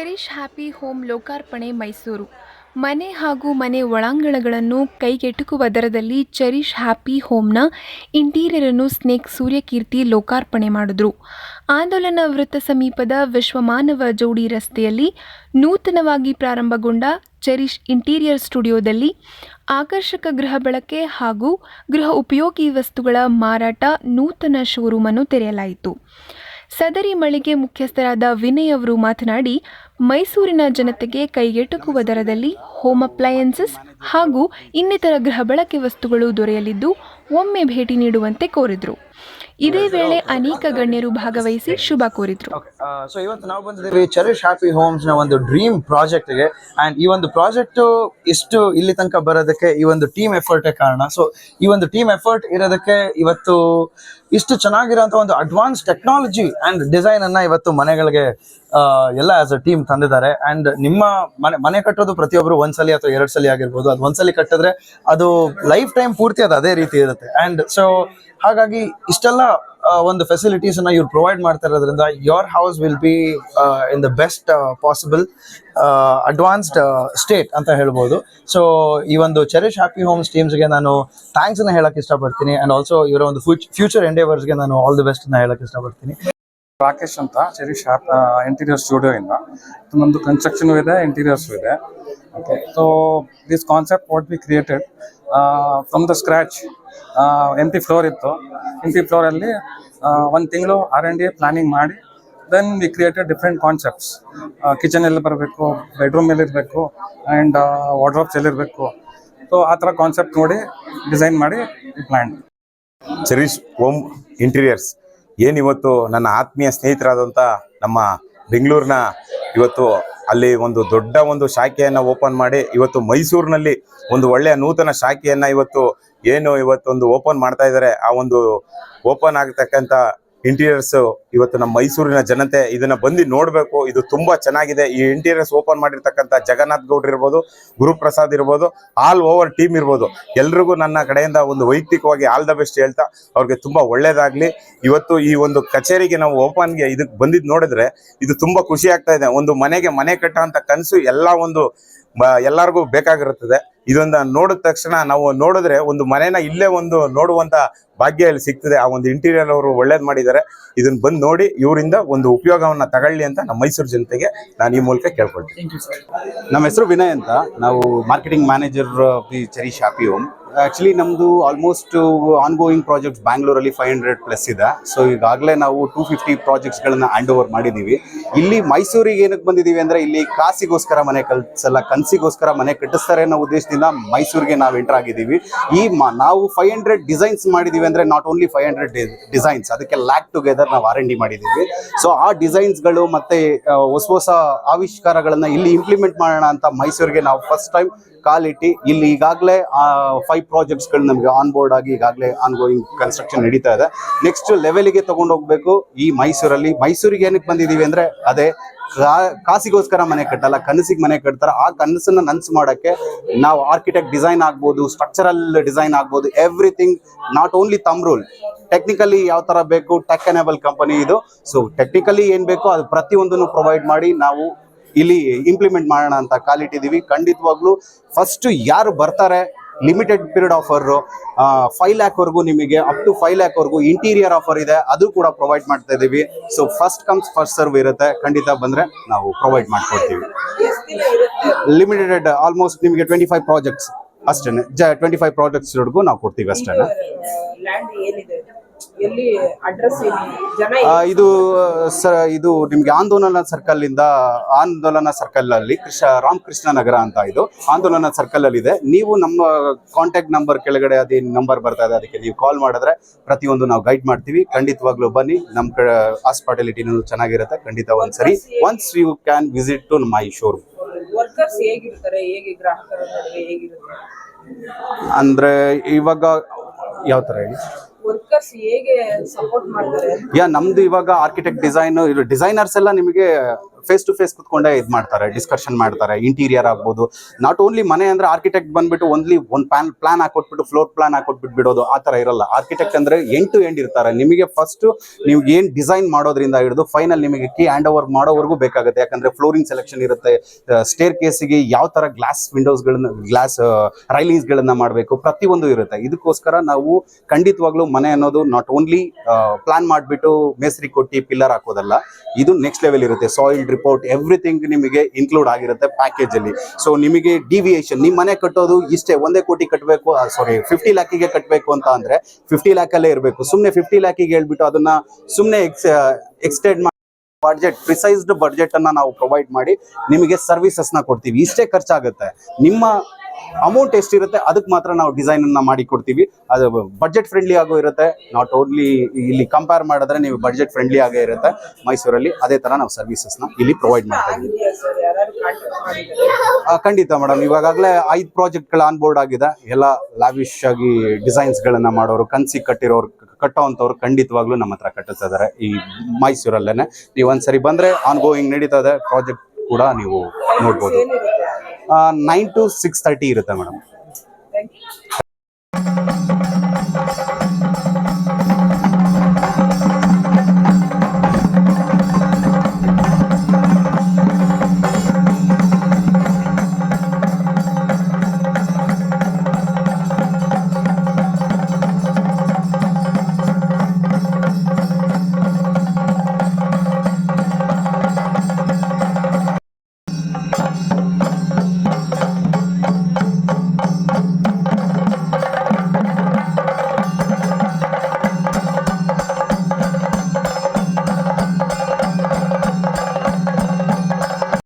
Cherish happy home ಲೋಕಾರ್ಪಣೆ ಮೈಸೂರು. ಮನೆ ಹಾಗೂ ಮನೆ ಒಳಾಂಗಣಗಳನ್ನು ಕೈಗೆಟುಕುವ ದರದಲ್ಲಿ ಚೆರಿಷ್ ಹ್ಯಾಪಿ ಹೋಮ್ನ ಇಂಟೀರಿಯರನ್ನು ಸ್ನೇಕ್ ಸೂರ್ಯಕೀರ್ತಿ ಲೋಕಾರ್ಪಣೆ ಮಾಡಿದ್ರು. ಆಂದೋಲನ ವೃತ್ತ ಸಮೀಪದ ವಿಶ್ವಮಾನವ ಜೋಡಿ ರಸ್ತೆಯಲ್ಲಿ ನೂತನವಾಗಿ ಪ್ರಾರಂಭಗೊಂಡ ಚೆರಿಷ್ ಇಂಟೀರಿಯರ್ ಸ್ಟುಡಿಯೋದಲ್ಲಿ ಆಕರ್ಷಕ ಗೃಹ ಬಳಕೆ ಹಾಗೂ ಗೃಹ ಉಪಯೋಗಿ ವಸ್ತುಗಳ ಮಾರಾಟ ನೂತನ ಶೋರೂಮನ್ನು ತೆರೆಯಲಾಯಿತು. ಸದರಿ ಮಳಿಗೆ ಮುಖ್ಯಸ್ಥರಾದ ವಿನಯ್ ಅವರು ಮಾತನಾಡಿ ಮೈಸೂರಿನ ಜನತೆಗೆ ಕೈಗೆಟುಕುವ ದರದಲ್ಲಿ ಹೋಮ್ ಅಪ್ಲಯನ್ಸಸ್ ಹಾಗೂ ಇನ್ನಿತರ ಗೃಹ ಬಳಕೆ ವಸ್ತುಗಳು ದೊರೆಯಲಿದ್ದು, ಒಮ್ಮೆ ಭೇಟಿ ನೀಡುವಂತೆ ಕೋರಿದ್ರು. ಇದೇ ವೇಳೆ ಅನೇಕ ಗಣ್ಯರು ಭಾಗವಹಿಸಿ ಶುಭ ಕೋರಿದ್ರು. ಸೊ ಇವತ್ತು ನಾವು ಬಂದಿದ್ದೀವಿ ಚೆರಿಷ್ ಹ್ಯಾಪಿ ಹೋಮ್ಸ್ನ ಒಂದು ಡ್ರೀಮ್ ಪ್ರಾಜೆಕ್ಟ್ಗೆ. ಅಂಡ್ ಈ ಒಂದು ಪ್ರಾಜೆಕ್ಟ್ ಇಷ್ಟು ಇಲ್ಲಿ ತನಕ ಬರೋದಕ್ಕೆ ಈ ಒಂದು ಟೀಮ್ ಎಫರ್ಟ್ ಕಾರಣ. ಸೊ ಈ ಒಂದು ಟೀಮ್ ಎಫರ್ಟ್ ಇರೋದಕ್ಕೆ ಇವತ್ತು ಇಷ್ಟು ಚೆನ್ನಾಗಿರೋಂಥ ಒಂದು ಅಡ್ವಾನ್ಸ್ ಟೆಕ್ನಾಲಜಿ ಅಂಡ್ ಡಿಸೈನ್ ಅನ್ನ ಇವತ್ತು ಮನೆಗಳಿಗೆ ಎಲ್ಲ ಆಸ್ ಅ ಟೀಮ್ ತಂದಿದ್ದಾರೆ. ಅಂಡ್ ನಿಮ್ಮ ಮನೆ ಮನೆ ಕಟ್ಟೋದು ಪ್ರತಿಯೊಬ್ಬರು ಒಂದ್ಸಲಿ ಅಥವಾ ಎರಡ್ ಸಲ ಆಗಿರ್ಬೋದು. ಅದು ಒಂದ್ಸಲಿ ಕಟ್ಟಿದ್ರೆ ಅದು ಲೈಫ್ ಟೈಮ್ ಪೂರ್ತಿ ಅದು ಅದೇ ರೀತಿ ಇರುತ್ತೆ. ಅಂಡ್ ಸೊ ಹಾಗಾಗಿ ಇಷ್ಟೆಲ್ಲ ಒಂದು ಫೆಸಿಲಿಟೀಸ್ ಅನ್ನ ಇವ್ರು ಪ್ರೊವೈಡ್ ಮಾಡ್ತಾ ಇರೋದ್ರಿಂದ your house will be in the best possible advanced state ಅಂತ ಹೇಳ್ಬೋದು. ಸೊ ಈ ಒಂದು ಚೆರಿಶ್ ಹ್ಯಾಪಿ ಹೋಮ್ಸ್ ಟೀಮ್ಸ್ಗೆ ನಾನು ಥ್ಯಾಂಕ್ಸ್ ಅನ್ನ ಹೇಳಕ್ ಇಷ್ಟಪಡ್ತೀನಿ. ಅಂಡ್ ಆಲ್ಸೋ ಇವರ ಒಂದು ಫ್ಯೂಚರ್ ಎಂಡೇವರ್ಸ್ಗೆ ನಾನು ಆಲ್ ದಿ ಬೆಸ್ಟ್ ಅನ್ನ ಹೇಳಕ್ ಇಷ್ಟಪಡ್ತೀನಿ. ರಾಕೇಶ್ ಅಂತ ಆಪ್ ಇಂಟೀರಿಯರ್ ಸ್ಟುಡಿಯೋ ಇಂದ. ನಮ್ಮದು ಕನ್ಸ್ಟ್ರಕ್ಷನ್ ಇದೆ ಇಂಟೀರಿಯರ್ಸ್ ಇದೆ. Okay so this concept what be created from the scratch M P floor ಇತ್ತು. ಎಂ ಫ್ಲೋರ್ ಫ್ಲೋರಲ್ಲಿ ಒಂದು ತಿಂಗಳು ಆರ್ ಎನ್ ಡಿ ಪ್ಲಾನಿಂಗ್ ಮಾಡಿ then we created different concepts kitchen ಎಲ್ಲಿ ಬರಬೇಕು ಬೆಡ್ರೂಮ್ ಎಲ್ಲಿರಬೇಕು ಆ್ಯಂಡ್ ವಾರ್ಡ್ರೋಬ್ಸ್ ಎಲ್ಲಿರಬೇಕು ಸೊ ಆ ಥರ ಕಾನ್ಸೆಪ್ಟ್ ನೋಡಿ ಡಿಸೈನ್ ಮಾಡಿ ಪ್ಲ್ಯಾನ್ ಚೆರಿಷ್ ಹೋಮ್ ಇಂಟೀರಿಯರ್ಸ್ ಏನಿವತ್ತು ನನ್ನ ಆತ್ಮೀಯ ಸ್ನೇಹಿತರಾದಂಥ ನಮ್ಮ ಬೆಂಗಳೂರಿನ ಇವತ್ತು ಅಲ್ಲಿ ಒಂದು ದೊಡ್ಡ ಒಂದು ಶಾಖೆಯನ್ನು ಓಪನ್ ಮಾಡಿ ಇವತ್ತು ಮೈಸೂರಿನಲ್ಲಿ ಒಂದು ಒಳ್ಳೆಯ ನೂತನ ಶಾಖೆಯನ್ನು ಇವತ್ತು ಏನು ಇವತ್ತೊಂದು ಓಪನ್ ಮಾಡ್ತಾ ಇದ್ದಾರೆ, ಆ ಒಂದು ಓಪನ್ ಆಗತಕ್ಕಂಥ ಇಂಟೀರಿಯರ್ಸ್ ಇವತ್ತು ನಮ್ಮ ಮೈಸೂರಿನ ಜನತೆ ಇದನ್ನ ಬಂದು ನೋಡಬೇಕು. ಇದು ತುಂಬಾ ಚೆನ್ನಾಗಿದೆ. ಈ ಇಂಟೀರಿಯರ್ಸ್ ಓಪನ್ ಮಾಡಿರ್ತಕ್ಕಂಥ ಜಗನ್ನಾಥ್ ಗೌಡ್ರು ಇರ್ಬೋದು, ಗುರುಪ್ರಸಾದ್ ಇರ್ಬೋದು ಆಲ್ ಓವರ್ ಟೀಮ್ ಇರ್ಬೋದು. ಎಲ್ರಿಗೂ ನನ್ನ ಕಡೆಯಿಂದ ಒಂದು ವೈಯಕ್ತಿಕವಾಗಿ ಆಲ್ ದ ಬೆಸ್ಟ್ ಹೇಳ್ತಾ ಅವ್ರಿಗೆ ತುಂಬಾ ಒಳ್ಳೇದಾಗ್ಲಿ. ಇವತ್ತು ಈ ಒಂದು ಕಚೇರಿಗೆ ನಾವು ಓಪನ್ಗೆ ಇದಕ್ಕೆ ಬಂದಿದ್ದು ನೋಡಿದ್ರೆ ಇದು ತುಂಬಾ ಖುಷಿ ಆಗ್ತಾ ಇದೆ. ಒಂದು ಮನೆಗೆ ಮನೆ ಕಟ್ಟೋ ಕನಸು ಎಲ್ಲ ಒಂದು ಎಲ್ಲರಿಗೂ ಬೇಕಾಗಿರುತ್ತದೆ. ಇದೊಂದು ನೋಡಿದ ತಕ್ಷಣ ನಾವು ನೋಡಿದ್ರೆ ಒಂದು ಮನೇನ ಇಲ್ಲೇ ಒಂದು ನೋಡುವಂತ ಭಾಗ್ಯ ಇಲ್ಲಿ ಸಿಗ್ತದೆ. ಆ ಒಂದು ಇಂಟೀರಿಯರ್ ಅವರು ಒಳ್ಳೇದ್ ಮಾಡಿದ್ದಾರೆ. ಇದನ್ನ ಬಂದು ನೋಡಿ ಇವರಿಂದ ಒಂದು ಉಪಯೋಗವನ್ನ ತಗೊಳ್ಳಿ ಅಂತ ನಮ್ಮ ಮೈಸೂರು ಜನತೆಗೆ ನಾನು ಈ ಮೂಲಕ ಕೇಳ್ಕೊಳ್ತೀನಿ. ನಮ್ಮ ಹೆಸರು ವಿನಯ್ ಅಂತ. ನಾವು marketing manager the Cherry Shoppy Home actually ನಮ್ದು ಆಲ್ಮೋಸ್ಟ್ ಆನ್ ಗೋಯಿಂಗ್ ಪ್ರಾಜೆಕ್ಟ್ಸ್ ಬ್ಯಾಂಗ್ಳೂರಲ್ಲಿ ಫೈವ್ ಹಂಡ್ರೆಡ್ ಪ್ಲಸ್ ಇದೆ. ಸೊ ಈಗಾಗಲೇ ನಾವು ಟೂ ಫಿಫ್ಟಿ ಪ್ರಾಜೆಕ್ಟ್ಸ್ಗಳನ್ನ ಹ್ಯಾಂಡ್ ಓವರ್ ಮಾಡಿದೀವಿ. ಇಲ್ಲಿ ಮೈಸೂರಿಗೆ ಏನಕ್ಕೆ ಬಂದಿದ್ದೀವಿ ಅಂದ್ರೆ ಇಲ್ಲಿ ಕಾಸಿಗೋಸ್ಕರ ಮನೆ ಕಲ್ಸಲ್ಲ ಕನ್ಸಿಗೋಸ್ಕರ ಮನೆ ಕಟ್ಟಿಸ್ತಾರೆ ಅನ್ನೋ ಉದ್ದೇಶದಿಂದ ಮೈಸೂರಿಗೆ ನಾವು ಎಂಟರ್ ಆಗಿದ್ದೀವಿ. ಈ ನಾವು ಫೈವ್ ಹಂಡ್ರೆಡ್ ಡಿಸೈನ್ಸ್ ಮಾಡಿದ್ದೀವಿ ಅಂದ್ರೆ not only five hundred designs ಅದಕ್ಕೆ ಲ್ಯಾಕ್ ಟುಗೆದರ್ ನಾವು ಆರ್ ಎನ್ ಡಿ ಮಾಡಿದ್ದೀವಿ ಸೊ ಆ ಡಿಸೈನ್ಸ್ಗಳು ಮತ್ತೆ ಹೊಸ ಹೊಸ ಆವಿಷ್ಕಾರಗಳನ್ನ ಇಲ್ಲಿ ಇಂಪ್ಲಿಮೆಂಟ್ ಮಾಡೋಣ ಅಂತ ಮೈಸೂರಿಗೆ ನಾವು ಫಸ್ಟ್ ಟೈಮ್ ಕಾಲಿಟ್ಟಿ ಇಲ್ಲಿ ಈಗಾಗಲೇ ಫೈವ್ ಪ್ರಾಜೆಕ್ಟ್ಸ್ಗಳು ನಮಗೆ ಆನ್ ಬೋರ್ಡ್ ಆಗಿ ಈಗಾಗಲೇ ಆನ್ ಗೋಯಿಂಗ್ ಕನ್ಸ್ಟ್ರಕ್ಷನ್ ನಡೀತಾ ಇದೆ. ನೆಕ್ಸ್ಟ್ ಲೆವೆಲ್ಗೆ ತಗೊಂಡು ಹೋಗಬೇಕು ಈ ಮೈಸೂರಲ್ಲಿ. ಮೈಸೂರಿಗೆ ಏನಕ್ಕೆ ಬಂದಿದ್ದೀವಿ ಅಂದರೆ, ಅದೇ ಕಾಸಿಗೋಸ್ಕರ ಮನೆ ಕಟ್ಟಲ್ಲ, ಕನಸಿಗೆ ಮನೆ ಕಟ್ತಾರ. ಆ ಕನಸನ್ನ ನನ್ಸು ಮಾಡಕ್ಕೆ ನಾವು ಆರ್ಕಿಟೆಕ್ಟ್ ಡಿಸೈನ್ ಆಗ್ಬೋದು ಸ್ಟ್ರಕ್ಚರಲ್ ಡಿಸೈನ್ ಆಗ್ಬೋದು everything not only thumb rule technically ಯಾವ ತರ ಬೇಕು ಟೆಕ್ ಎನೇಬಲ್ ಕಂಪನಿ ಇದು. ಸೊ ಟೆಕ್ನಿಕಲಿ ಏನ್ ಬೇಕೋ ಅದು ಪ್ರತಿಯೊಂದನ್ನು ಪ್ರೊವೈಡ್ ಮಾಡಿ ನಾವು ಇಲ್ಲಿ ಇಂಪ್ಲಿಮೆಂಟ್ ಮಾಡೋಣ ಅಂತ ಕಾಲಿಟ್ಟಿದೀವಿ ಖಂಡಿತವಾಗ್ಲೂ ಫಸ್ಟ್ ಯಾರು ಬರ್ತಾರೆ limited period offer five lakh ವರೆಗೂ ನಿಮಗೆ ಅಪ್ ಟು ಫೈವ್ ಲ್ಯಾಕ್ ವರೆಗೂ ಇಂಟೀರಿಯರ್ ಆಫರ್ ಇದೆ. ಅದು ಕೂಡ ಪ್ರೊವೈಡ್ ಮಾಡ್ತಾ ಇದೀವಿ so first comes first serve ಇರುತ್ತೆ. ಖಂಡಿತ ಬಂದ್ರೆ ನಾವು ಪ್ರೊವೈಡ್ ಮಾಡ್ಕೊಡ್ತೀವಿ. ಲಿಮಿಟೆಡ್ ಆಲ್ಮೋಸ್ಟ್ ನಿಮಗೆ ಟ್ವೆಂಟಿ ಫೈವ್ ಪ್ರಾಜೆಕ್ಟ್ಸ್ ಅಷ್ಟೇ ಟ್ವೆಂಟಿ ಫೈವ್ ಪ್ರಾಜೆಕ್ಟ್ಸ್ ವರೆಗೂ ನಾವು ಕೊಡ್ತೀವಿ ಅಷ್ಟೇ ಲ್ಯಾಂಡ್ ಏನಿದೆ? ಎಲ್ಲಿ ಅಡ್ರೆಸ್ ಏನಿದೆ? ಜನ ಆ, ಇದು ಸರ್ ಇದು ನಿಮ್ಗೆ ಆಂದೋಲನ ಸರ್ಕಲ್ ಇಂದ ಆಂದೋಲನ ಸರ್ಕಲ್ ಅಲ್ಲಿ ಕೃಷ್ಣ ರಾಮಕೃಷ್ಣ ನಗರ ಅಂತ ಇದು. ಆಂದೋಲನ ಸರ್ಕಲ್ ಅಲ್ಲಿ ಇದೆ ನೀವು ನಮ್ಮ ಕಾಂಟ್ಯಾಕ್ಟ್ ನಂಬರ್ ಕೆಳಗಡೆ ಅದೇ ನಂಬರ್ ಬರ್ತಾ ಇದೆ. ಅದಕ್ಕೆ ನೀವು ಕಾಲ್ ಮಾಡಿದ್ರೆ ಪ್ರತಿಯೊಂದು ನಾವು ಗೈಡ್ ಮಾಡ್ತೀವಿ. ಖಂಡಿತವಾಗ್ಲೂ ಬನ್ನಿ. ನಮ್ಮ ಹಾಸ್ಪಿಟಾಲಿಟಿನೂ ಚೆನ್ನಾಗಿರುತ್ತೆ. ಖಂಡಿತ ಒಂದ್ಸರಿ once you can visit to my showroom workers ಹೇಗಿರ್ತಾರೆ? ಹೇಗೆ ಗ್ರಾಹಕರ ನಡುವೆ ಹೇಗಿರುತ್ತೆ? ಅಂದ್ರೆ ಇವಾಗ ಯಾವ ತರ ಹೇಳಿ? ವರ್ಕರ್ಸ್ ಹೇಗೆ ಸಪೋರ್ಟ್ ಮಾಡ್ತಾರೆ? ಯಾ ನಮ್ದು ಇವಾಗ ಆರ್ಕಿಟೆಕ್ಟ್ ಡಿಸೈನ್ ಇದು ಡಿಸೈನರ್ಸ್ ಎಲ್ಲ ನಿಮಗೆ ಫೇಸ್ ಟು ಫೇಸ್ ಕುತ್ಕೊಂಡೇ ಇದು ಮಾಡ್ತಾರೆ ಡಿಸ್ಕಷನ್ ಮಾಡ್ತಾರೆ ಇಂಟೀರಿಯರ್ ಆಗ್ಬೋದು. ನಾಟ್ ಓನ್ಲಿ ಮನೆ ಅಂದ್ರೆ ಆರ್ಕಿಟೆಕ್ಟ್ ಬಂದ್ಬಿಟ್ಟು ಓನ್ಲಿ ಒಂದು ಪ್ಲಾನ್ ಪ್ಲಾನ್ ಹಾಕೊಟ್ಬಿಟ್ಟು ಫ್ಲೋರ್ ಪ್ಲಾನ್ ಹಾಕೊಟ್ಬಿಟ್ಟು ಬಿಡೋದು, ಆ ಥರ ಇರಲ್ಲ. ಆರ್ಕಿಟೆಕ್ಟ್ ಅಂದ್ರೆ ಎಂಟು ಎಂಡ್ ಇರ್ತಾರೆ. ನಿಮಗೆ ಫಸ್ಟ್ ನೀವು ಏನ್ ಡಿಸೈನ್ ಮಾಡೋದ್ರಿಂದ ಹಿಡಿದು ಫೈನಲ್ ನಿಮಗೆ ಕೀ ಹ್ಯಾಂಡ್ ಓವರ್ ಮಾಡೋವರೆಗೂ ಬೇಕಾಗುತ್ತೆ. ಯಾಕಂದ್ರೆ ಫ್ಲೋರಿಂಗ್ ಸೆಲೆಕ್ಷನ್ ಇರುತ್ತೆ ಸ್ಟೇರ್ ಕೇಸಿಗೆ ಯಾವ ತರ ಗ್ಲಾಸ್ ವಿಂಡೋಸ್ಗಳನ್ನ ಗ್ಲಾಸ್ ರೈಲಿಂಗ್ಸ್ ಗಳನ್ನ ಮಾಡಬೇಕು, ಪ್ರತಿಯೊಂದು ಇರುತ್ತೆ. ಇದಕ್ಕೋಸ್ಕರ ನಾವು ಖಂಡಿತವಾಗ್ಲೂ ಮನೆ ಅನ್ನೋದು ನಾಟ್ ಓನ್ಲಿ ಪ್ಲಾನ್ ಮಾಡಿಬಿಟ್ಟು ಮೇಸ್ರಿ ಕೊಟ್ಟಿ ಪಿಲ್ಲರ್ ಹಾಕೋದಲ್ಲ, ಇದು ನೆಕ್ಸ್ಟ್ ಲೆವೆಲ್ ಇರುತ್ತೆ. ಸಾಯಿಲ್ ರಿಪೋರ್ಟ್ ಎವ್ರಿಥಿಂಗ್ ನಿಮಗೆ ಇನ್ಕ್ಲೂಡ್ ಆಗಿರುತ್ತೆ ಪ್ಯಾಕೇಜ್ ಅಲ್ಲಿ. ಸೊ ನಿಮಗೆ ಡಿವಿಯೇಷನ್ ನಿಮ್ಮ ಮನೆ ಕಟ್ಟೋದು ಇಷ್ಟೇ, ಒಂದೇ ಕೋಟಿ ಕಟ್ಟಬೇಕು ಸಾರಿ ಫಿಫ್ಟಿ ಲ್ಯಾಕಿಗೆ ಕಟ್ಟಬೇಕು ಅಂತ ಅಂದ್ರೆ ಫಿಫ್ಟಿ ಲ್ಯಾಕ್ ಅಲ್ಲೇ ಇರಬೇಕು. ಸುಮ್ಮನೆ ಫಿಫ್ಟಿ ಲ್ಯಾಕಿಗೆ ಹೇಳ್ಬಿಟ್ಟು ಅದನ್ನ ಸುಮ್ಮನೆ ex extend budget precised budget ಅನ್ನ ನಾವು ಪ್ರೊವೈಡ್ ಮಾಡಿ ನಿಮಗೆ ಸರ್ವಿಸಸ್ನ ಕೊಡ್ತೀವಿ. ಇಷ್ಟೇ ಖರ್ಚಾಗುತ್ತೆ. ನಿಮ್ಮ ಅಮೌಂಟ್ ಎಷ್ಟಿರುತ್ತೆ ಅದಕ್ಕೆ ಮಾತ್ರ ನಾವು ಡಿಸೈನ್ ಅನ್ನ ಮಾಡಿ ಕೊಡ್ತೀವಿ. ಅದು ಬಜೆಟ್ ಫ್ರೆಂಡ್ಲಿ ಆಗೋ ಇರುತ್ತೆ. ನಾಟ್ ಓನ್ಲಿ ಇಲ್ಲಿ ಕಂಪೇರ್ ಮಾಡಿದ್ರೆ ನೀವು ಬಜೆಟ್ ಫ್ರೆಂಡ್ಲಿ ಆಗೇ ಇರುತ್ತೆ ಮೈಸೂರಲ್ಲಿ. ಅದೇ ತರ ನಾವು ಸರ್ವಿಸಸ್ನ ಇಲ್ಲಿ ಪ್ರೊವೈಡ್ ಮಾಡ್ತೀವಿ ಖಂಡಿತ ಮೇಡಮ್ ಇವಾಗಲೇ ಐದು ಪ್ರಾಜೆಕ್ಟ್ಗಳು ಆನ್ ಬೋರ್ಡ್ ಆಗಿದೆ. ಎಲ್ಲ ಲಾವಿಶ್ ಆಗಿ ಡಿಸೈನ್ಸ್ ಗಳನ್ನ ಮಾಡೋರು, ಕನ್ಸಿ ಕಟ್ಟಿರೋರು, ಕಟ್ಟೋವಂಥವ್ರು ಖಂಡಿತವಾಗ್ಲೂ ನಮ್ಮ ಹತ್ರ ಕಟ್ಟಿಸ್ತಾ ಇದಾರೆ ಈ ಮೈಸೂರಲ್ಲೇನೆ. ನೀವು ಒಂದ್ಸರಿ ಬಂದ್ರೆ ಆನ್ ಗೋಯಿಂಗ್ ನಡೀತಾ ಇದೆ. ಪ್ರಾಜೆಕ್ಟ್ ಕೂಡ ನೀವು ನೋಡ್ಬೋದು. ನೈನ್ ಟು ಸಿಕ್ಸ್ ತರ್ಟಿ ಇರುತ್ತೆ ಮೇಡಮ್